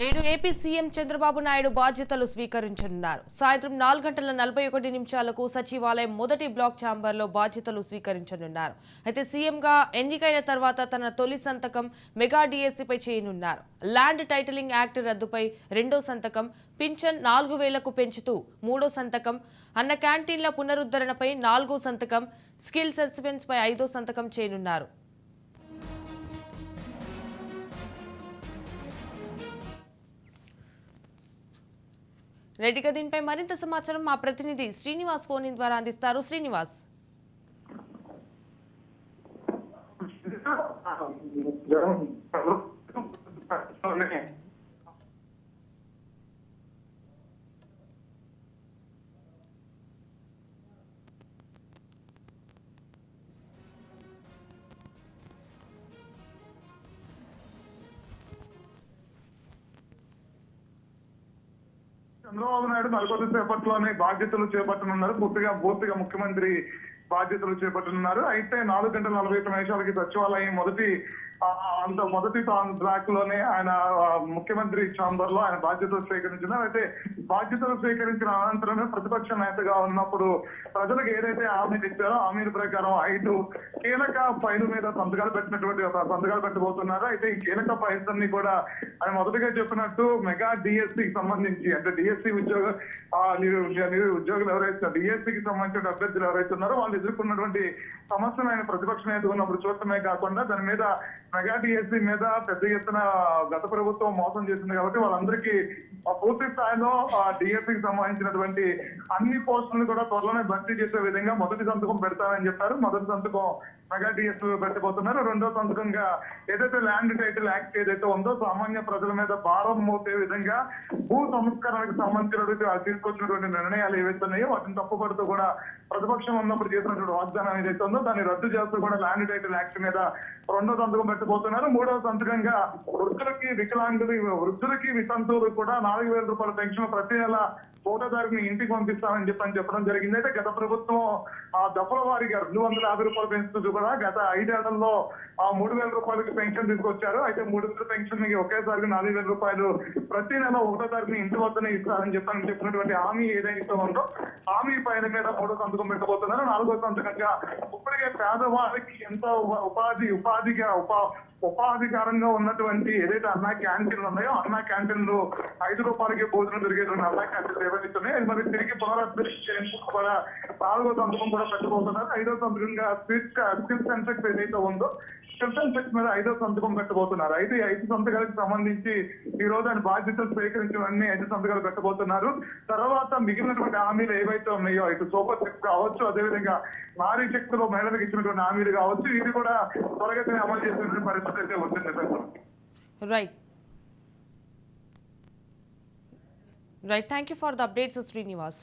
నేడు AP CM Chandrababu Naidu బాధ్యతలు స్వీకరించనున్నారు. సాయంత్రం నాలుగు గంటల నలభై ఒకటి నిమిషాలకు సచివాలయం మొదటి బ్లాక్ ఛాంబర్లో బాధ్యతలు స్వీకరించనున్నారు. అయితే సీఎంగా ఎన్నికైన తర్వాత తన తొలి సంతకం మెగా డిఎస్సీపై చేయనున్నారు. ల్యాండ్ టైటిలింగ్ యాక్ట్ రద్దుపై రెండో సంతకం పింఛన్ నాలుగు వేలకు పెంచుతూ మూడో సంతకం అన్న క్యాంటీన్ల పునరుద్ధరణపై నాలుగో సంతకం స్కిల్ సస్పెన్స్ పై ఐదో సంతకం చేయనున్నారు. రెడ్డిగా దీనిపై మరింత సమాచారం మా ప్రతినిధి శ్రీనివాస్ ఫోన్ ద్వారా అందిస్తారు. శ్రీనివాస్. చంద్రబాబు నాయుడు మరికొద్ది సేపట్లోనే బాధ్యతలు చేపట్టనున్నారు. పూర్తిగా పూర్తిగా ముఖ్యమంత్రి బాధ్యతలు చేపట్టనున్నారు. అయితే నాలుగు గంటల నలభై ఒక్క నిమిషాలకి సచివాలయం మొదటి అంత మొదటి ట్రాక్లోనే ఆయన ముఖ్యమంత్రి ఛాంబర్లో ఆయన బాధ్యతలు స్వీకరించిన అయితే బాధ్యతలు స్వీకరించిన అనంతరమే ప్రతిపక్ష నేతగా ఉన్నప్పుడు ప్రజలకు ఏదైతే హామీలు ఇచ్చారో హామీల ప్రకారం ఐదు కీలక ఫైల్ మీద సంతకాలు పెట్టినటువంటి ఒక సంతకాలు పెట్టబోతున్నారు. అయితే ఈ కీలక ఫైల్స్ అన్ని కూడా ఆయన మొదటిగా చెప్పినట్టు మెగా డిఎస్సికి సంబంధించి అంటే డిఎస్సి ఉద్యోగ ఉద్యోగులు ఎవరైతే డిఎస్సికి సంబంధించిన అభ్యర్థులు ఎవరైతే ఉన్నారో వాళ్ళు ఎదుర్కొన్నటువంటి సమస్యను ఆయన ప్రతిపక్ష నేత ఉన్నప్పుడు చూడటమే కాకుండా దాని మీద మెగా డిఎస్సి మీద పెద్ద ఎత్తున గత ప్రభుత్వం మోసం చేసింది కాబట్టి వాళ్ళందరికీ ఆ పూర్తి స్థాయిలో డిఎస్సికి సంబంధించినటువంటి అన్ని పోస్టులను కూడా త్వరలోనే భర్తీ చేసే విధంగా మొదటి సంతకం పెడతామని చెప్పారు. మొదటి సంతకం మెగా డిఎస్ పెట్టబోతున్నారు. రెండో సంతకంగా ఏదైతే ల్యాండ్ టైటిల్ యాక్ట్ ఏదైతే ఉందో సామాన్య ప్రజల మీద భారం మోసే విధంగా భూ సంస్కరణకు సంబంధించినటువంటి తీసుకొచ్చినటువంటి నిర్ణయాలు ఏవైతే ఉన్నాయో వాటిని తప్పుపడుతూ కూడా ప్రతిపక్షం ఉన్నప్పుడు చేసినటువంటి వాగ్దానం ఏదైతే ఉందో దాన్ని రద్దు చేస్తూ కూడా ల్యాండ్ టైటిల్ యాక్ట్ మీద రెండో సంతకం పెట్టబోతున్నారు మూడో సంతకంగా వృద్ధులకి వికలాంగులు వృద్ధులకి వితంతువులు కూడా నాలుగు వేల రూపాయల పెన్షన్ ప్రతి నెల ఒకటో ఇంటికి పంపిస్తామని చెప్పని చెప్పడం జరిగింది. అయితే గత ప్రభుత్వం ఆ దఫల వారిగా రెండు వందల యాభై రూపాయలు పెంచుతూ కూడా గత ఐదేళ్ళలో ఆ మూడు వేల రూపాయలకి పెన్షన్ తీసుకొచ్చారు. అయితే మూడు వేల పెన్షన్ ఒకేసారి నాలుగు వేల రూపాయలు ప్రతి నెల ఒకటో తారీఖున ఇంటి వద్దనే ఇస్తారని చెప్పని చెప్పినటువంటి హామీ ఏదైతే ఉందో హామీ పైన మీద మూడో సంతకం పెట్టబోతున్నారు నాలుగో సంతకంగా ఇప్పటికే పేదవారికి ఎంతో ఉప- ఉపాధి ఉపాధిగా ఉపా ఉపాధికారంగా ఉన్నటువంటి ఏదైతే అన్నా క్యాంటీన్లు ఉన్నాయో అన్నా క్యాంటీన్లు ఐదు రూపాయలకి భోజనం దొరికేటువంటి అన్నా క్యాంటీన్లు ఏవైతే అది మరి తిరిగి పునరుద్ధరించేందుకు కూడా నాలుగో సంతకం కూడా పెట్టబోతున్నారు ఐదో సంతకంగా స్కిల్ స్కిల్ సెన్సెక్స్ ఏదైతే ఉందో స్కిల్ సెన్సెక్స్ మీద ఐదో సంతకం పెట్టబోతున్నారు అయితే ఈ ఐదు సంతకాలకు సంబంధించి ఈ రోజు ఆయన బాధ్యతలు స్వీకరించినవన్నీ ఐదు సంతకాలు పెట్టబోతున్నారు తర్వాత మిగిలినటువంటి హామీలు ఏవైతే ఉన్నాయో ఇటు సూపర్ సిక్స్ కావచ్చు అదేవిధంగా నారీ శక్తిలో మహిళలకు ఇచ్చినటువంటి హామీలు కావచ్చు ఇది కూడా త్వరగతిని అమలు చేసినటువంటి పరిస్థితి అయితే ఉంటుంది sir right right thank you for the updates Srinivas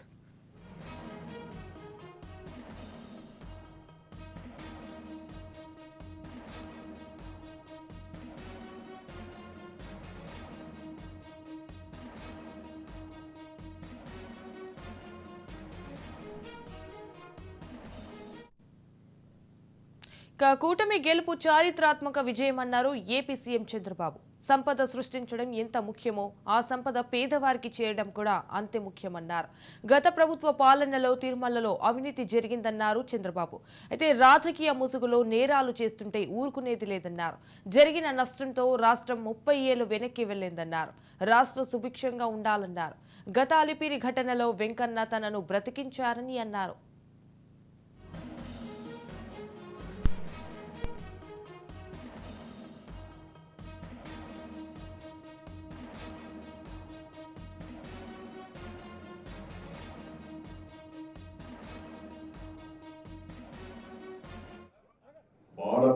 కూటమి గెలుపు చారిత్రాత్మక విజయమన్నారు ఏపీ సీఎం చంద్రబాబు. సంపద సృష్టించడం ఎంత ముఖ్యమో ఆ సంపద పేదవారికి చేయడం కూడా అంతే ముఖ్యమన్నారు. గత ప్రభుత్వ పాలనలో తిరుమలలో అవినీతి జరిగిందన్నారు చంద్రబాబు. అయితే రాజకీయ ముసుగులో నేరాలు చేస్తుంటే ఊరుకునేది లేదన్నారు. జరిగిన నష్టంతో రాష్ట్రం ముప్పై ఏళ్ళు వెనక్కి వెళ్ళిందన్నారు రాష్ట్ర సుభిక్షంగా ఉండాలన్నారు. గత అలిపిరి ఘటనలో వెంకన్న తనను బ్రతికించారని అన్నారు.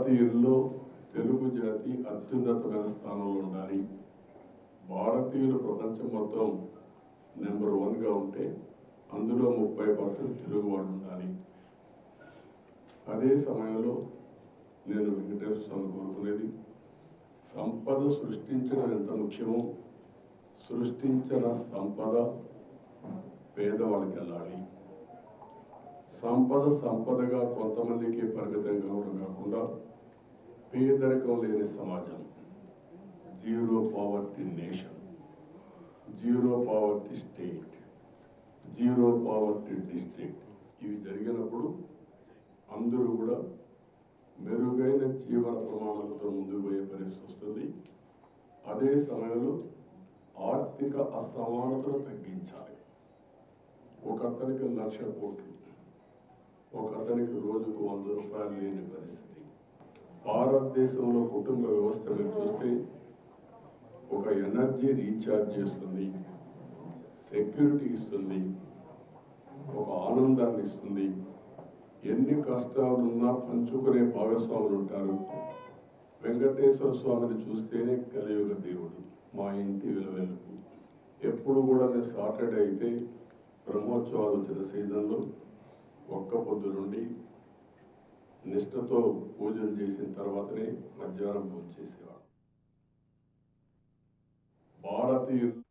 భారతీయుల్లో తెలుగు జాతి అత్యున్నతమైన స్థానంలో ఉండాలి. భారతీయులు ప్రపంచం మొత్తం నెంబర్ వన్గా ఉంటే అందులో ముప్పై పర్సెంట్ తెలుగు వాళ్ళు ఉండాలి. అదే సమయంలో నేను వెంకటేశ్వర స్వామి కోరుకునేది సంపద సృష్టించడం ఎంత ముఖ్యమో సృష్టించిన సంపద పేదవాళ్ళకి వెళ్ళాలి. సంపద సంపదగా కొంతమందికి పరిమితం కావడం పేదరికం లేని సమాజం. Zero poverty nation zero poverty state zero poverty district ఇవి జరిగినప్పుడు అందరూ కూడా మెరుగైన జీవన ప్రమాణాలతో ముందుకు పోయే పరిస్థితి వస్తుంది. అదే సమయంలో ఆర్థిక అసమానతను తగ్గించాలి. ఒక అతనికి లక్ష కోట్లు ఒక అతనికి రోజుకు వంద రూపాయలు లేని పరిస్థితి. భారతదేశంలో కుటుంబ వ్యవస్థ మీరు చూస్తే ఒక ఎనర్జీ రీఛార్జ్ చేస్తుంది సెక్యూరిటీ ఇస్తుంది ఒక ఆనందాన్ని ఇస్తుంది. ఎన్ని కష్టాలున్నా పంచుకునే భాగస్వాములు ఉంటారు. వెంకటేశ్వర స్వామిని చూస్తేనే కలియుగ దేవుడు మా ఇంటి విలువెలుపు. ఎప్పుడు కూడా నేను సాటర్డే అయితే బ్రహ్మోత్సవాలు వచ్చిన సీజన్లో ఒక్క పొద్దు నుండి నిష్ఠతో పూజలు చేసిన తర్వాతనే మధ్యాహ్నం భోజనం చేసేవాడు. భారతీయులు